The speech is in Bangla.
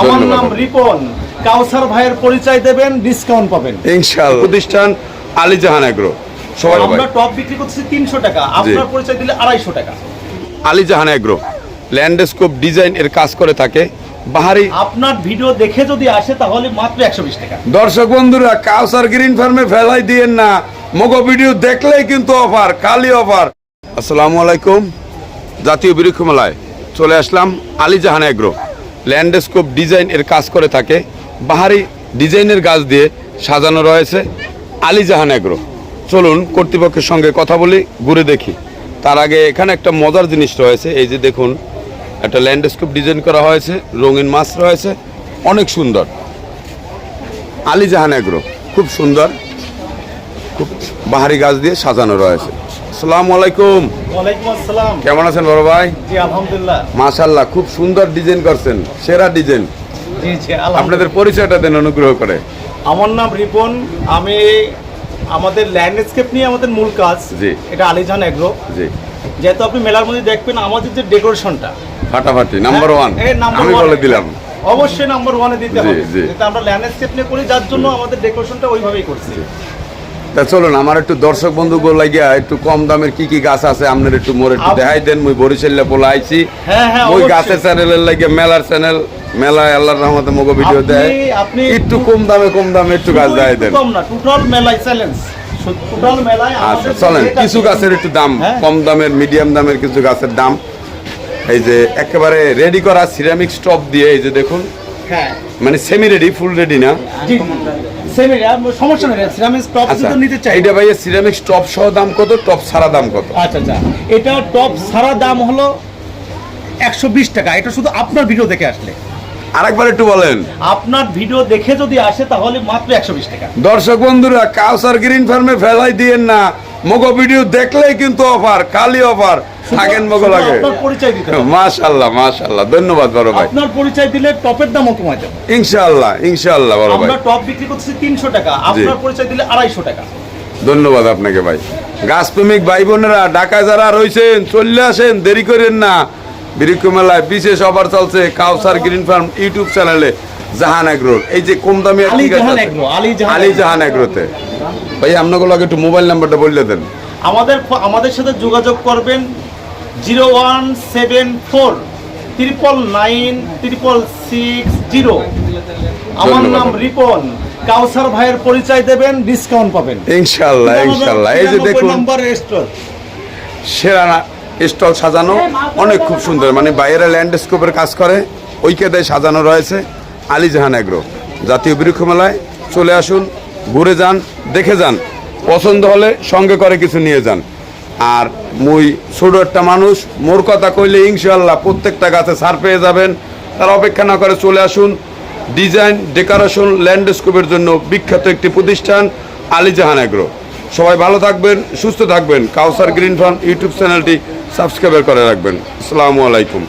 আমার নাম রিপন। কাউসার ভাইয়ের পরিচয় দেবেন ডিসকাউন্ট পাবেন। ইনশাআল্লাহ। প্রতিষ্ঠান আলী জাহান এগ্রো সবাই আমরা টপ বিক্রি করতেছি তিনশো টাকা আপনার পরিচয় দিলে আড়াইশো টাকা। Ali Jahan agro landscape design এর কাজ করে থাকে। বাহারি আপনার ভিডিও দেখে যদি আসে তাহলে মাত্র একশো বিশ টাকা। দর্শক বন্ধুরা কাউসার গ্রিন ফার্মে ফেলাই দিয়েন না। মগো ভিডিও দেখলেই কিন্তু অফার কালি অফার আসসালামু আলাইকুম। জাতীয় বৃক্ষ মেলায় চলে আসলাম Ali Jahan agro landscape design এর কাজ করে থাকে। বাহারি ডিজাইনের গাছ দিয়ে সাজানো রয়েছে আলী জাহান এগ্রো। চলুন কর্তৃপক্ষের সঙ্গে কথা বলি, ঘুরে দেখি। তার আগে এখানে একটা মজার জিনিস রয়েছে, এই যে দেখুন, একটা ল্যান্ডস্কেপ ডিজাইন করা হয়েছে, রঙিন মাছ রয়েছে, অনেক সুন্দর। আলী জাহান এগ্রো, খুব সুন্দর, খুব বাহারি গাছ দিয়ে সাজানো রয়েছে। আসসালামু আলাইকুম। ওয়ালাইকুম আসসালাম। কেমন আছেন বড় ভাই? জি আলহামদুলিল্লাহ। মাশাল্লাহ খুব সুন্দর ডিজাইন করছেন সেরা ডিজাইন। জি জি আপনাদের পরিচয়টা দেন অনুগ্রহ করে। আমার নাম রিপন আমি আমাদের ল্যান্ডস্কেপ নিয়ে আমাদের মূল কাজ। জি। এটা আলিজান এগ্রো জি। যেহেতু আপনি মেলার মধ্যে দেখবেন আমাদের যে ডেকোরেশনটা ফাটাফাটি নাম্বার ওয়ান এই আমি বলে দিলাম। অবশ্যই নাম্বার ওয়ানে দিতে হবে। যেটা আমরা ল্যান্ডস্কেপ নিয়ে করি যার জন্য আমাদের ডেকোরেশনটা ওইভাবেই করছি। তা চলুন আমার একটু দর্শক বন্ধু গো লাগিয়া একটু কম দামের কি কি গাছ আছে আপনার একটু মোর একটু দেখাই দেন মুই বরিশাল্লা পোলা আইছি। হ্যাঁ, হ্যাঁ, ওই গাছের চ্যানেলের লাগিয়ে মেলার চ্যানেল মেলায় আল্লাহর রহমতে মগো ভিডিও দেয়। আপনি- একটু কম দামে কম দামে একটু গাছ দেখাই দেন। কম না টোটাল মেলায় চ্যালেঞ্জ আচ্ছা চলেন কিছু গাছের একটু দাম হ্যাঁ। কম দামের মিডিয়াম দামের কিছু গাছের দাম। এই যে একেবারে রেডি করা সিরামিক স্টপ দিয়ে এই যে দেখুন। হ্যাঁ। মানে সেমি রেডি ফুল রেডি না সেমি সমস্যা নেই টপ আচ্ছা যদি নিতে চাই। এইটা ভাইয়া সিরামিক স্টপ সহ দাম কত টপ সারা দাম কত? আচ্ছা আচ্ছা। এটা টপ সারা দাম হলো একশো বিশ টাকা। এটা শুধু আপনার ভিডিও দেখে আসলে। আরেকবার একটু বলেন। আপনার ভিডিও দেখে যদি আসে তাহলে মাত্র একশো বিশ টাকা। দর্শক বন্ধুরা কাউসার গ্রিন ফার্মে ফেলাই দিয়েন না। মগো ভিডিও দেখলেই কিন্তু অফার কালি অফার থাকেন মগো লাগে পরিচয় দিতে ধন্যবাদ বড় ভাই। আপনার পরিচয় দিলে টপের দামও কমে যাবে ইনশাআল্লাহ ইনশাআল্লাহ বড় ভাই। আমরা টপ বিক্রি করতেছি তিনশো টাকা আপনার পরিচয় দিলে আড়াইশো টাকা। ধন্যবাদ আপনাকে ভাই। গাছ প্রেমিক ভাই বোনেরা ঢাকায় যারা রয়েছেন চলে আসেন দেরি করেন না। বৃক্ষ মেলায় বিশেষ অফার চলছে কাউসার গ্রিন ফার্ম ইউটিউব চ্যানেলে জাহান এগ্রোর এই যে কম দামি আলী? Agro, agro. জাহান এগ্রোতে ভাই আপনাকে একটু মোবাইল নাম্বারটা বললে দেন। আমাদের আমাদের সাথে যোগাযোগ করবেন। Zero one seven four triple nine triple six zero আমার নাম রিপন। কাউসার ভাইয়ের পরিচয় দেবেন ডিসকাউন্ট পাবেন। ইনশাল্লাহ ইনশাল্লাহ। এই যে দেখুন নাম্বার স্টোর সেরা স্টল সাজানো অনেক খুব সুন্দর। মানে বাইরে ল্যান্ডস্কেপের কাজ করে ওই কেদায় সাজানো রয়েছে আলী জাহান এগ্রো। জাতীয় বৃক্ষ মেলায় চলে আসুন ঘুরে যান দেখে যান। পছন্দ হলে সঙ্গে করে কিছু নিয়ে যান। আর মুই ছোট একটা মানুষ, মোর কথা কইলে ইনশাল্লাহ প্রত্যেকটা গাছে সার পেয়ে যাবেন। তার অপেক্ষা না করে চলে আসুন। ডিজাইন, ডেকোরেশন, ল্যান্ডস্কেপের জন্য বিখ্যাত একটি প্রতিষ্ঠান আলী জাহান এগ্রো সবাই ভালো থাকবেন, সুস্থ থাকবেন। কাউসার গ্রিন ফার্ম ইউটিউব চ্যানেলটি সাবস্ক্রাইব করে রাখবেন। আসসালামু আলাইকুম।